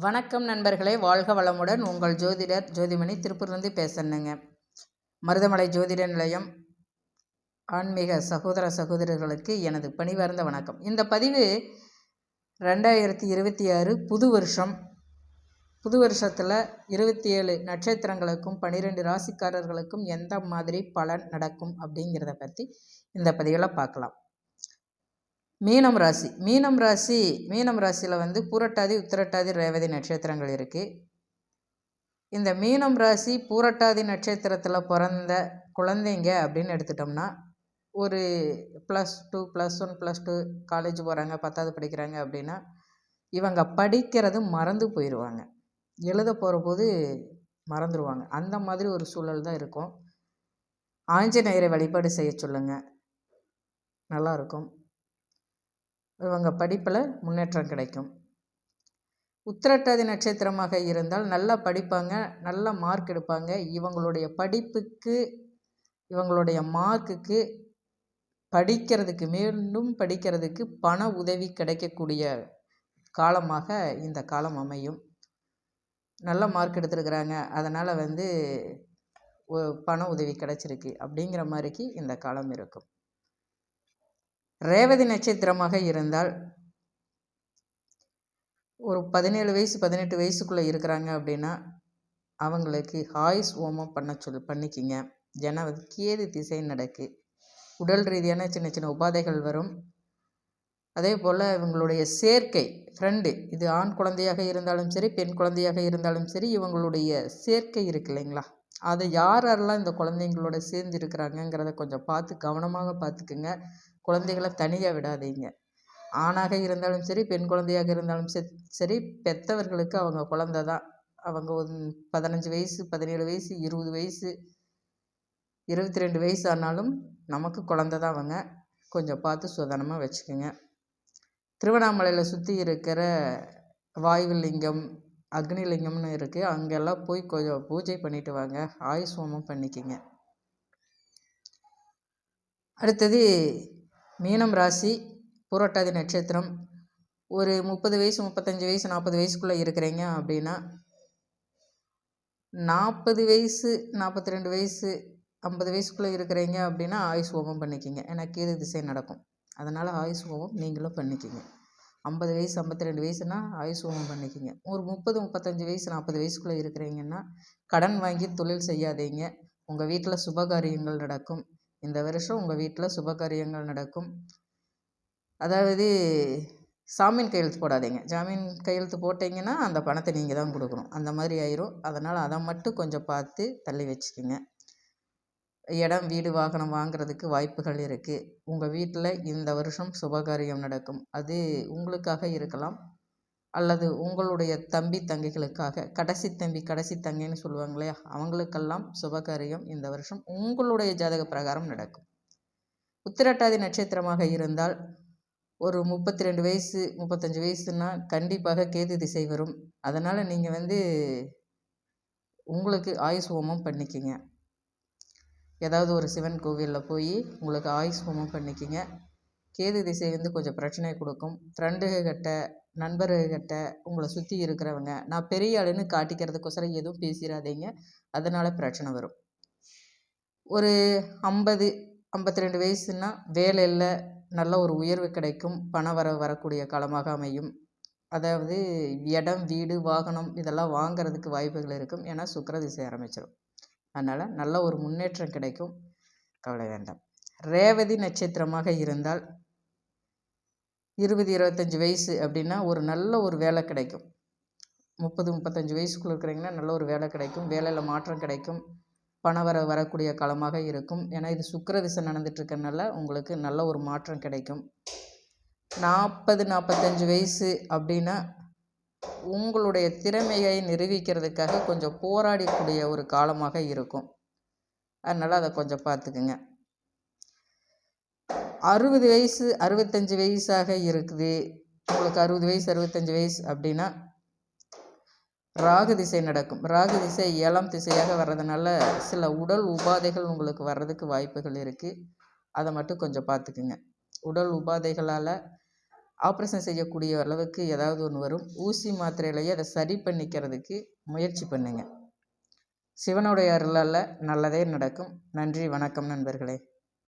வணக்கம் நண்பர்களே வாழ்க வளமுடன். உங்கள் ஜோதிடர் ஜோதிமணி திருப்பூர்லேருந்து பேசணுங்க மருதமலை ஜோதிட நிலையம் ஆன்மீக சகோதர சகோதரர்களுக்கு எனது பணிவார்ந்த வணக்கம். இந்த பதிவு ரெண்டாயிரத்தி இருபத்தி ஆறு புது வருஷம். புது வருஷத்தில் இருபத்தி ஏழு நட்சத்திரங்களுக்கும் பன்னிரெண்டு ராசிக்காரர்களுக்கும் எந்த மாதிரி பலன் நடக்கும் அப்படிங்கிறத பற்றி இந்த பதிவில் பார்க்கலாம். மீனம் ராசி. மீனம் ராசி மீனம் ராசியில் வந்து பூரட்டாதி உத்திரட்டாதி ரேவதி நட்சத்திரங்கள் இருக்குது இந்த மீனம் ராசி பூரட்டாதி நட்சத்திரத்தில் பிறந்த குழந்தைங்க அப்படின்னு எடுத்துட்டோம்னா ஒரு plus two plus one plus two college போகிறாங்க பத்தாவது படிக்கிறாங்க அப்படின்னா இவங்க படிக்கிறது மறந்து போயிடுவாங்க எழுத போகிற போது மறந்துடுவாங்க அந்த மாதிரி ஒரு சூழல் தான் இருக்கும். ஆஞ்சநேயரை வழிபாடு செய்ய சொல்லுங்கள் நல்லாயிருக்கும் இவங்க படிப்பில் முன்னேற்றம் கிடைக்கும். உத்திரட்டாதி நட்சத்திரமாக இருந்தால் நல்லா படிப்பாங்க நல்ல மார்க் எடுப்பாங்க. இவங்களுடைய படிப்புக்கு இவங்களுடைய மார்க்குக்கு படிக்கிறதுக்கு மீண்டும் படிக்கிறதுக்கு பண உதவி கிடைக்கக்கூடிய காலமாக இந்த காலம் அமையும். நல்ல மார்க் எடுத்துருக்குறாங்க. அதனால் வந்து பண உதவி கிடச்சிருக்கு. அப்படிங்கிற மாதிரிக்கு இந்த காலம் இருக்கும். ரேவதி நட்சத்திரமாக இருந்தால் ஒரு பதினேழு வயசு பதினெட்டு வயசுக்குள்ளே இருக்கிறாங்க அப்படின்னா அவங்களுக்கு ஹாய்ஸ் ஓமம் பண்ண சொல் பண்ணிக்கிங்க. ஏன்னா அது கேது திசை நடக்கு. உடல் ரீதியான சின்ன சின்ன உபாதைகள் வரும். அதே போல் இவங்களுடைய சேர்க்கை ஃப்ரெண்டு இது ஆண் குழந்தையாக இருந்தாலும் சரி பெண் குழந்தையாக இருந்தாலும் சரி இவங்களுடைய சேர்க்கை இருக்கு இல்லைங்களா? அதை யார் யாரெல்லாம் இந்த குழந்தைங்களோட சேர்ந்து இருக்கிறாங்கங்கிறத கொஞ்சம் பார்த்து கவனமாக பார்த்துக்குங்க. குழந்தைகளை தனியாக விடாதீங்க. ஆணாக இருந்தாலும் சரி பெண் குழந்தையாக இருந்தாலும் சரி சரி பெற்றவர்களுக்கு அவங்க குழந்த தான். அவங்க பதினஞ்சு வயசு பதினேழு வயசு இருபது வயசு இருபத்தி ரெண்டு வயசு ஆனாலும் நமக்கு குழந்த தான் அவங்க. கொஞ்சம் பார்த்து சுதனமாக வச்சுக்கோங்க. திருவண்ணாமலையில் சுற்றி இருக்கிற வாயுலிங்கம் அக்னிலிங்கம்னு இருக்குது அங்கெல்லாம் போய் கொஞ்சம் பூஜை பண்ணிட்டு வாங்க. ஆயுஷ் ஹோமம் பண்ணிக்கோங்க. அடுத்தது மீனம் ராசி புரட்டாதி நட்சத்திரம். ஒரு முப்பது வயசு முப்பத்தஞ்சு வயசு நாற்பது வயசுக்குள்ளே இருக்கிறீங்க அப்படின்னா நாற்பது வயசு நாற்பத்தி ரெண்டு வயசு ஐம்பது வயசுக்குள்ளே இருக்கிறீங்க அப்படின்னா ஆயுஷ் ஹோமம் பண்ணிக்கிங்க. ஏன்னா கீது திசை நடக்கும். அதனால் ஆயுஷ் ஹோமம் நீங்களும் பண்ணிக்கிங்க. ஐம்பது வயசு ஐம்பத்தி ரெண்டு வயசுனா ஆயுஷ் ஹோமம் பண்ணிக்கிங்க. ஒரு முப்பது முப்பத்தஞ்சு வயசு நாற்பது வயசுக்குள்ளே இருக்கிறீங்கன்னா கடன் வாங்கி தொழில் செய்யாதீங்க. உங்கள் வீட்டில் சுபகாரியங்கள் நடக்கும். இந்த வருஷம் உங்கள் வீட்டில் சுபகாரியங்கள் நடக்கும். அதாவது சாமீன் கையெழுத்து போடாதீங்க. ஜாமீன் கையெழுத்து போட்டிங்கன்னா அந்த பணத்தை நீங்கள் தான் கொடுக்கணும். அந்த மாதிரி ஆயிரும். அதனால் அதை மட்டும் கொஞ்சம் பார்த்து தள்ளி வச்சுக்கோங்க. இடம் வீடு வாகனம் வாங்குறதுக்கு வாய்ப்புகள் இருக்குது உங்கள் வீட்டில் இந்த வருஷம் சுபகாரியம் நடக்கும். அது உங்களுக்காக இருக்கலாம். அல்லது உங்களுடைய தம்பி தங்கைகளுக்காக கடைசி தம்பி கடைசி தங்கைன்னு சொல்லுவாங்க இல்லையா அவங்களுக்கெல்லாம் சுபகாரியம் இந்த வருஷம் உங்களுடைய ஜாதக பிரகாரம் நடக்கும். உத்திரட்டாதி நட்சத்திரமாக இருந்தால் ஒரு முப்பத்தி ரெண்டு வயசு முப்பத்தஞ்சு வயசுனா கண்டிப்பாக கேது திசை வரும். அதனால் நீங்கள் வந்து உங்களுக்கு ஆயுஸ் ஹோமம் பண்ணிக்கிங்க. ஏதாவது ஒரு சிவன் கோவிலில் போய் உங்களுக்கு ஆயுஸ் ஹோமம் பண்ணிக்கிங்க. கேது திசை வந்து கொஞ்சம் பிரச்சனை கொடுக்கும். ஃப்ரெண்டுகிட்ட நண்பர்கிட்ட உங்களை சுற்றி இருக்கிறவங்க நான் பெரிய ஆளுன்னு காட்டிக்கிறதுக்கோசரம் எதுவும் பேசிடாதீங்க அதனால் பிரச்சனை வரும். ஒரு ஐம்பது ஐம்பத்தி ரெண்டு வயசுன்னா வேலையில் நல்ல ஒரு உயர்வு கிடைக்கும். பண வர வரக்கூடிய காலமாக அமையும். அதாவது இடம் வீடு வாகனம் இதெல்லாம் வாங்கிறதுக்கு வாய்ப்புகள் இருக்கும். ஏன்னா சுக்கர திசை ஆரம்பிச்சிடும் அதனால் நல்ல ஒரு முன்னேற்றம் கிடைக்கும். கவலை வேண்டாம். ரேவதி நட்சத்திரமாக இருந்தால் இருபது இருபத்தஞ்சி வயசு அப்படின்னா ஒரு நல்ல ஒரு வேலை கிடைக்கும். முப்பது முப்பத்தஞ்சு வயசுக்குள்ளே இருக்கிறீங்கன்னா நல்ல ஒரு வேலை கிடைக்கும். வேலையில் மாற்றம் கிடைக்கும். பண வர வரக்கூடிய காலமாக இருக்கும். ஏன்னா இது சுக்கர திசை நடந்துட்டுருக்கனால உங்களுக்கு நல்ல ஒரு மாற்றம் கிடைக்கும். நாற்பது நாற்பத்தஞ்சு வயசு அப்படின்னா உங்களுடைய திறமையை நிரூபிக்கிறதுக்காக கொஞ்சம் போராடக்கூடிய ஒரு காலமாக இருக்கும். அதனால் அதை கொஞ்சம் பார்த்துக்குங்க. அறுபது வயசு அறுபத்தஞ்சி வயசாக இருக்குது. உங்களுக்கு அறுபது வயசு அறுபத்தஞ்சி வயசு அப்படின்னா ராகு திசை நடக்கும். ராகு திசை ஏழாம் திசையாக வர்றதுனால சில உடல் உபாதைகள் உங்களுக்கு வர்றதுக்கு வாய்ப்புகள் இருக்குது அதை மட்டும் கொஞ்சம் பார்த்துக்குங்க. உடல் உபாதைகளால் ஆப்ரேஷன் செய்யக்கூடிய அளவுக்கு ஏதாவது ஒன்று வரும். ஊசி மாத்திரையிலேயே அதை சரி பண்ணிக்கிறதுக்கு முயற்சி பண்ணுங்கள் சிவனுடைய அருளால் நல்லதே நடக்கும். நன்றி வணக்கம் நண்பர்களே.